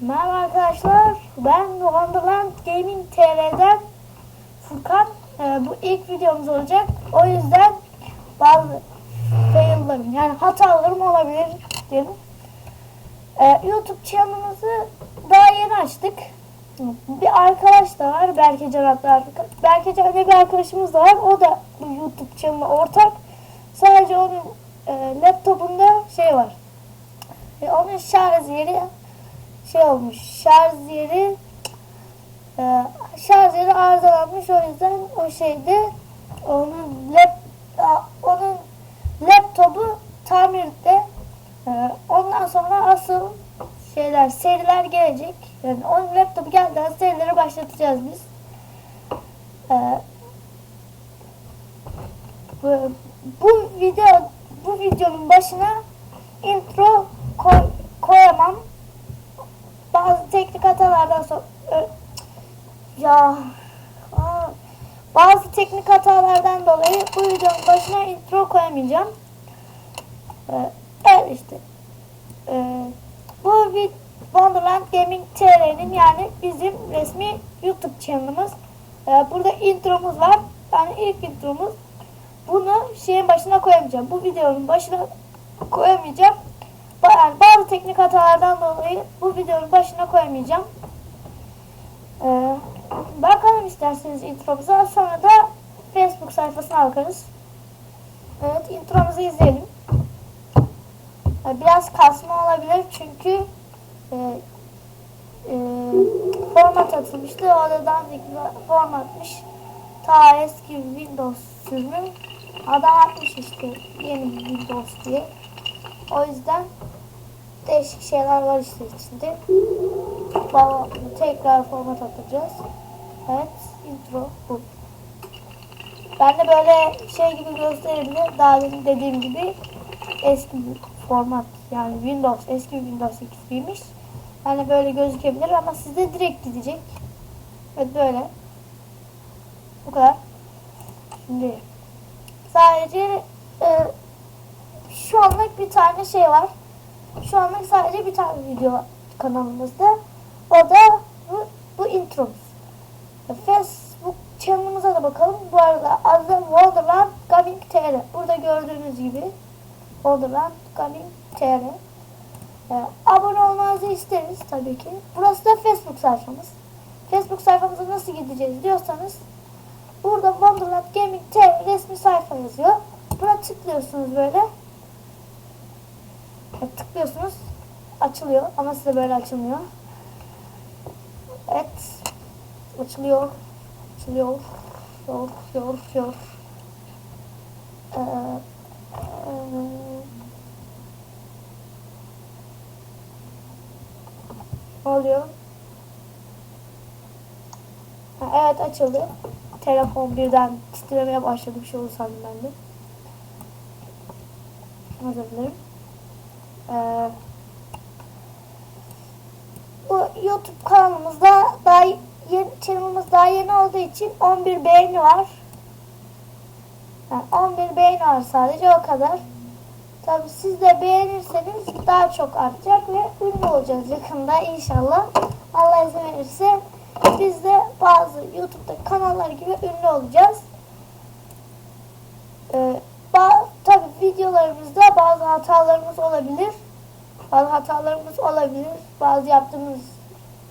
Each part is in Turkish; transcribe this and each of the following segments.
Merhaba arkadaşlar. Ben Wonderland Gaming TR'den Furkan. Ee, bu ilk videomuz olacak. O yüzden bazı fail'larım yani hatalarım olabilir diyelim. Ee, YouTube kanalımızı daha yeni açtık. Bir arkadaş da var. Berkecan adlı arkadaş. Berkecan diye bir arkadaşımız da var. O da bu YouTube kanalına ortak. Sadece onun e, laptopunda şey var. E, onun şarj yeri şey olmuş. Şarj yeri e, şarj yeri arızalanmış o yüzden o şeyde onun lap a, onun laptopu tamirde e, ondan sonra asıl şeyler seriler gelecek. Yani onun laptopu geldiğinde serileri başlatacağız biz. E, bu, bu video bu videonun başına intro koy, koyamam. Bazı teknik hatalardan sonra ya bazı teknik hatalardan dolayı bu videonun başına intro koyamayacağım. Ee, evet işte. Ee, bu vid- Wonderland Gaming TR'nin yani bizim resmi YouTube kanalımız. Ee, burada intromuz var. Yani ilk intromuz. Bunu şeyin başına koyamayacağım. Bu videonun başına koyamayacağım. Yani bazı teknik hatalardan dolayı bu videonun başına koyamayacağım. Ee, bakalım isterseniz intromuza. Sonra da Facebook sayfasına bakarız. Evet intromuzu izleyelim. Ee, biraz kasma olabilir çünkü e, e, format atılmıştı. Orada dandik bir formatmış. Ta eski Windows sürümü. Adam atmış işte yeni Windows diye. O yüzden değişik şeyler var işte içinde. Baba, tekrar format atacağız. Evet, intro bu. Ben de böyle şey gibi gösterebilir. Daha demin dediğim gibi eski bir format. Yani Windows, eski Windows XP'ymiş. Yani böyle gözükebilir ama sizde direkt gidecek. Evet böyle. Bu kadar. Şimdi sadece e, şu anlık bir tane şey var. Şu anlık sadece bir tane video kanalımızda. O da bu, bu intromuz. Facebook channel'ımıza da bakalım. Bu arada adı Wonderland Gaming TR. Burada gördüğünüz gibi Wonderland Gaming TR. Ee, abone olmanızı isteriz tabii ki. Burası da Facebook sayfamız. Facebook sayfamıza nasıl gideceğiz diyorsanız burada Wonderland Gaming TR resmi sayfa yazıyor. Buna tıklıyorsunuz böyle. Evet, tıklıyorsunuz. Açılıyor ama size böyle açılmıyor. Evet. Açılıyor. Açılıyor. Yor, yor, yor. Ee, e, ne oluyor? Ha, evet açıldı. Telefon birden titremeye başladı. Bir şey oldu sandım ben de. Dilerim. Ee, bu YouTube kanalımızda daha yeni, channelımız daha yeni olduğu için 11 beğeni var. Yani 11 beğeni var sadece o kadar. Tabi siz de beğenirseniz daha çok artacak ve ünlü olacağız yakında inşallah. Allah izin verirse biz de bazı YouTube'da kanallar gibi ünlü olacağız. Ee, videolarımızda bazı hatalarımız olabilir. Bazı hatalarımız olabilir. Bazı yaptığımız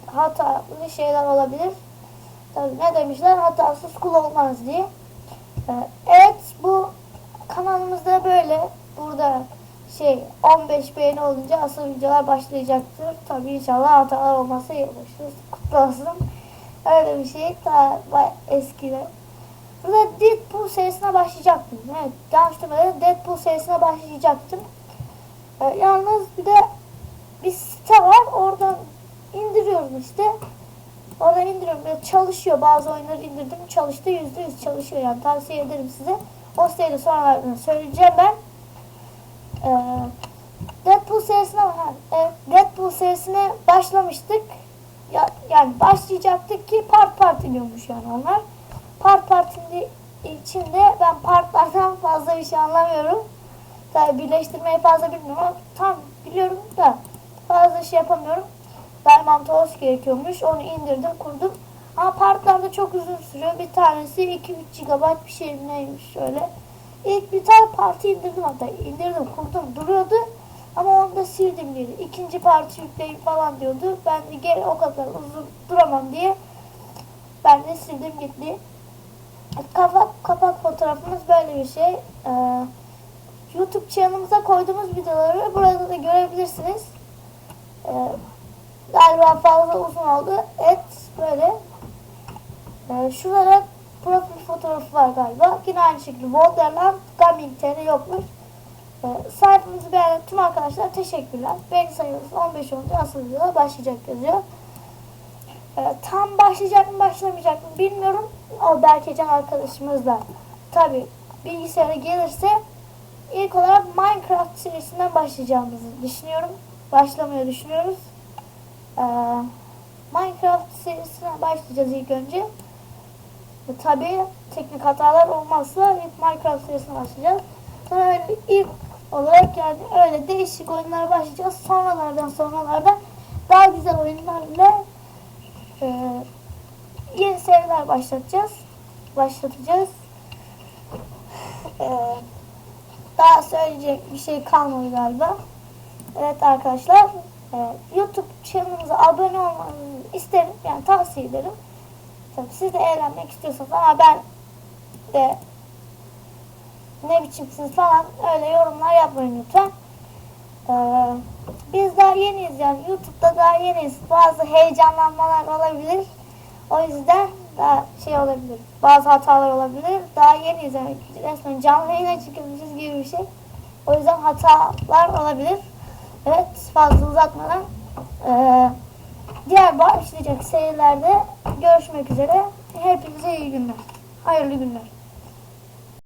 hatalı şeyler olabilir. Tabii ne demişler? Hatasız kul olmaz diye. Ee, evet bu kanalımızda böyle. Burada şey 15 beğeni olunca asıl videolar başlayacaktır. Tabii inşallah hatalar olmazsa yılbaşı kutlu olsun. Öyle bir şey daha eskiden. Burada Deadpool serisine başlayacaktım. Evet yanlış. Deadpool serisine başlayacaktım. Ee, yalnız bir de bir site var. Oradan indiriyorum işte. Oradan indiriyorum. Böyle çalışıyor. Bazı oyunları indirdim. Çalıştı. Yüzde yüz çalışıyor. Yani tavsiye ederim size. O siteyi sonra söyleyeceğim ben. Ee, Deadpool serisine ha, e, Deadpool serisine başlamıştık. Ya, yani başlayacaktık ki part part iniyormuş yani onlar. Part part indi, içinde ben partlardan fazla bir şey anlamıyorum. Tabi birleştirmeyi fazla bilmiyorum ama tam biliyorum da fazla şey yapamıyorum. Diamond OS gerekiyormuş. Onu indirdim kurdum. Ama partlarda çok uzun sürüyor. Bir tanesi 2-3 GB bir şey neymiş şöyle. İlk bir tane parti indirdim hatta. indirdim kurdum duruyordu. Ama onu da sildim dedi. İkinci parti yükleyin falan diyordu. Ben de gel o kadar uzun duramam diye ben de sildim gitti. Kapak, kapak fotoğrafımız böyle bir şey. Ee, YouTube kanalımıza koyduğumuz videoları burada da görebilirsiniz. Ee, galiba fazla uzun oldu. Evet böyle. Ee, şurada profil fotoğrafı var galiba. Yine aynı şekilde Wonderland Gaming TR yokmuş. Ee, sayfamızı beğenen tüm arkadaşlar teşekkürler. Beğeni sayımız 15 olunca asıl videoda başlayacak yazıyor. Ee, tam başlayacak mı başlamayacak mı bilmiyorum. O Berkecan arkadaşımız da tabi bilgisayara gelirse ilk olarak Minecraft serisinden başlayacağımızı düşünüyorum. Başlamayı düşünüyoruz. Ee, Minecraft serisine başlayacağız ilk önce. Tabi teknik hatalar olmazsa ilk Minecraft serisine başlayacağız. Sonra öyle ilk olarak yani öyle değişik oyunlara başlayacağız. Sonralardan sonralardan daha güzel oyunlarla ee, yeni seriler başlatacağız. Başlatacağız. Ee, daha söyleyecek bir şey kalmadı galiba. Evet arkadaşlar. e, YouTube kanalımıza abone olmanızı isterim. Yani tavsiye ederim. Tabii siz de eğlenmek istiyorsanız ama ben de ne biçimsiniz falan öyle yorumlar yapmayın lütfen. Ee, biz daha yeniyiz yani YouTube'da daha yeniyiz. Bazı heyecanlanmalar olabilir. O yüzden daha şey olabilir. Bazı hatalar olabilir. Daha yeniyiz yani. Resmen canlı yayına çıkıyormuşuz gibi bir şey. O yüzden hatalar olabilir. Evet fazla uzatmadan ee, diğer başlayacak serilerde görüşmek üzere. Hepinize iyi günler. Hayırlı günler.